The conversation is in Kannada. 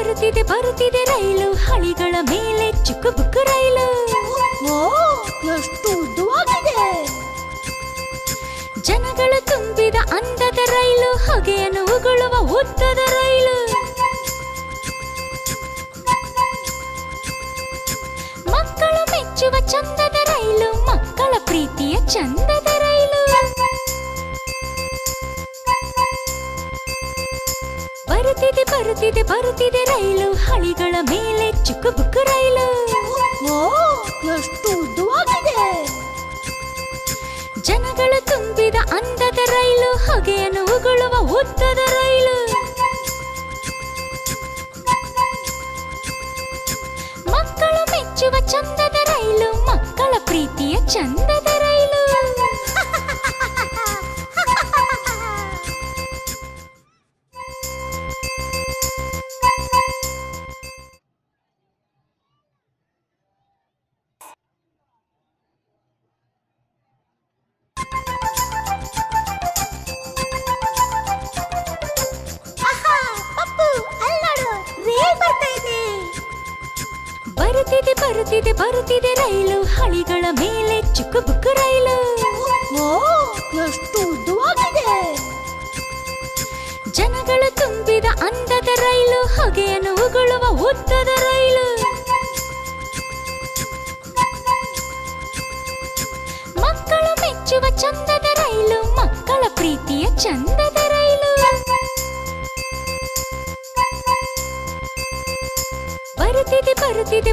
ಬರುತ್ತಿದೆ ಬರುತ್ತಿದೆ ರೈಲು. ಹಳಿಗಳ ಮೇಲೆ ಚುಕ್ಕು ಬುಕ್ಕು ರೈಲು. ಎಷ್ಟು ಉದ್ದವಾಗಿದೆ ಜನಗಳು ತುಂಬಿದ ಅಂದದ ರೈಲು ಹೊಗೆಯನ್ನು ಉಗುಳುವ ಉದ್ದದ ರೈಲು. ಮಕ್ಕಳು ಮೆಚ್ಚುವ ಚಂದದ ರೈಲು ಮಕ್ಕಳ ಪ್ರೀತಿಯ ಚಂದದ ಬರುತ್ತಿದೆ ಬರುತ್ತಿದೆ ಬರುತ್ತಿದೆ ರೈಲು. ಹಳಿಗಳ ಮೇಲೆ ಚುಕ್ಕು ಬುಕ್ಕು ರೈಲು. ಎಷ್ಟು ಉದ್ದವಾಗಿದೆ. ಜನಗಳು ತುಂಬಿದ ಅಂದದ ರೈಲು, ಹೊಗೆಯನ್ನು ಉಗುಳುವ ಉದ್ದದ ರೈಲು. ಮಕ್ಕಳು ಮೆಚ್ಚುವ ಚಂದದ ರೈಲು, ಮಕ್ಕಳ ಪ್ರೀತಿಯ ಚಂದದ ಬರುತ್ತಿದೆ ಬರುತ್ತಿದೆ ಬರುತ್ತಿದೆ ರೈಲು. ಹಳಿಗಳ ಮೇಲೆ ಚುಕ್ಕು ಬುಕ್ಕು ರೈಲು. ಎಷ್ಟು ಉದ್ದವಾಗಿದೆ. ಜನಗಳು ತುಂಬಿದ ಅಂದದ ರೈಲು ಹೊಗೆಯನ್ನು ಉಗುಳುವ ಉದ್ದದ ರೈಲು. ಮಕ್ಕಳು ಮೆಚ್ಚುವ ಚಂದದ ಬರುತ್ತಿದೆ ಬರುತ್ತಿದೆ ಬರುತ್ತಿದೆ